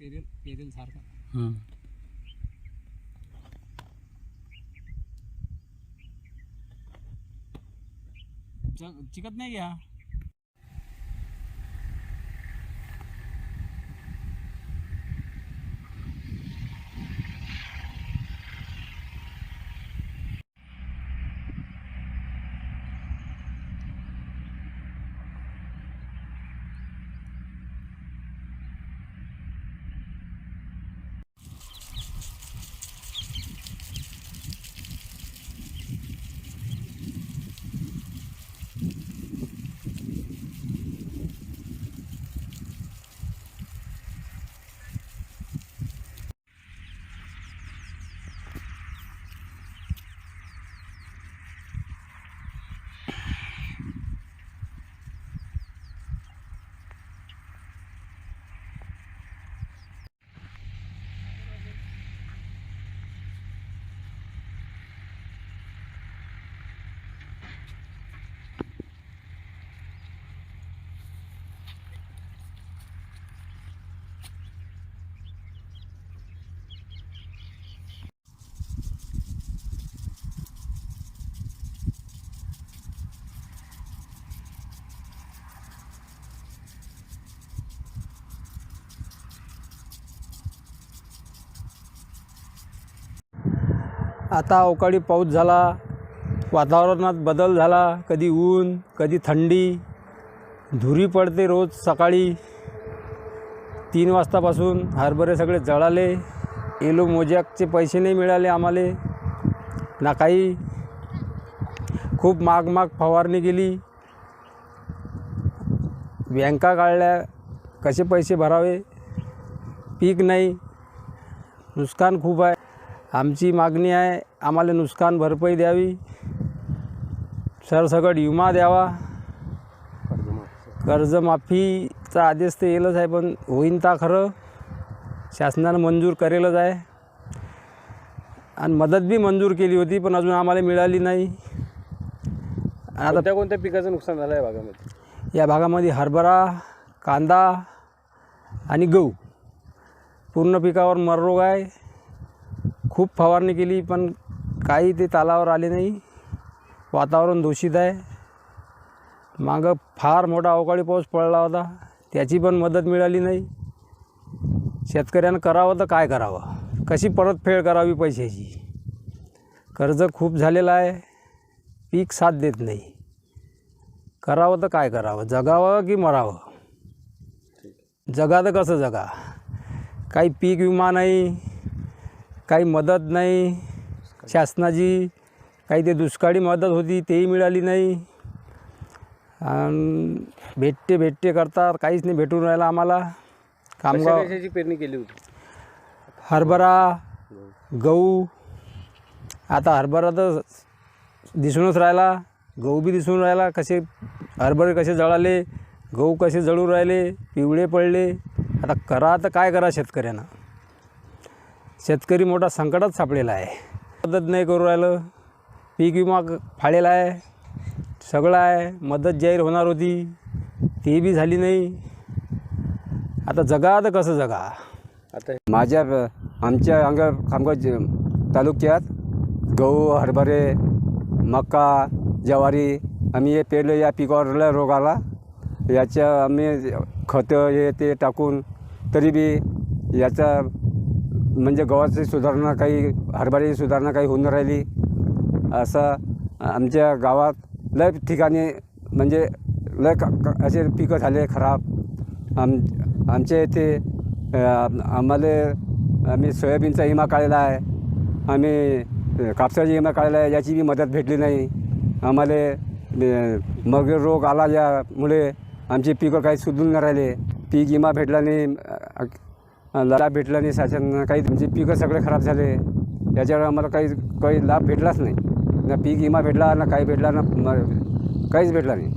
Parallel parallel सारखा हं. चिकत नाही घ्या आता अवकाळी पाऊस झाला वातावरणात बदल झाला कधी ऊन कधी थंडी धुरी पडते रोज सकाळी. तीन वाजतापासून हरभरे सगळे जळाले एलो मोजॅकचे पैसे नाही मिळाले आम्हाला. ना काही. खूप माग माग फवारणी केली. बँका काढल्या कसे पैसे भरावे? पीक नाही. नुकसान खूप आहे. आमची मागणी आहे आम्हाला नुकसान भरपाई द्यावी. सरसकट विमा द्यावा. कर्जमाफीचा आदेश तर येईलच आहे पण होईन ता खरं. शासनानं मंजूर करेलच आहे. आणि मदत बी मंजूर केली होती पण अजून आम्हाला मिळाली नाही. आता कोणत्या कोणत्या पिकाचं नुकसान झालं आहे भागामध्ये? या भागामध्ये हरभरा कांदा आणि गहू. पूर्ण पिकावर मररोग आहे. खूप फवारणी केली पण काही ते तालावर आले नाही. वातावरण दूषित आहे. मागं फार मोठा अवकाळी पाऊस पडला होता. त्याची पण मदत मिळाली नाही. शेतकऱ्यानं करावं तर काय करावं? कशी परतफेड करावी पैशाची? कर्ज खूप झालेलं आहे. पीक साथ देत नाही. करावं तर काय करावं? जगावं की मरावं? जगा तर कसं जगा. काही पीक विमा नाही. काही मदत नाही. शासनाची काही ते दुष्काळी मदत होती तेही मिळाली नाही. आणि भेटते भेटते करतात काहीच नाही भेटून राहिलं आम्हाला. कशाची पेरणी केली होती? हरभरा गहू. आता हरभरा तर दिसूनच राहिला. गहू बी दिसून राहिला कसे हरभरे कसे जळाले गहू कसे जळून राहिले पिवळे पडले. आता करा तर काय करा शेतकऱ्यांना. शेतकरी मोठा संकटात सापडलेला आहे. मदत नाही करू राहिलं. पीक विमा फाळलेला आहे. सगळं आहे. मदत जाहीर होणार होती. ती बी झाली नाही. आता जगा तर कसं जगा? आता माझ्या आमच्या अंग खामगाव तालुक्यात गहू हरभरे मका ज्वारी आम्ही हे पेरलं या पिकावर लय रोग आला याच्या आम्ही खतं हे ते टाकून तरी बी याचा म्हणजे गव्हाची सुधारणा काही हरभऱ्याची सुधारणा काही होऊन राहिली. असं आमच्या गावात लय ठिकाणी म्हणजे लय असे पिकं झाले खराब. आम आमच्या इथे आम्हाला आम्ही सोयाबीनचा विमा काढलेला आहे. आम्ही कापसाची कापसाचा विमा काढलेला आहे याची बी मदत भेटली नाही. आम्हाला मग रोग आला यामुळे आमची पिकं काही सुधरून नाही राहिले. पीक विमा भेटला नाही. लाभ भेटला नाही शासन काही म्हणजे पिकं सगळे खराब झाले. याच्यावर आम्हाला काही काही लाभ भेटलाच नाही. ना पीक विमा भेटला ना काही भेटला ना काहीच भेटला नाही.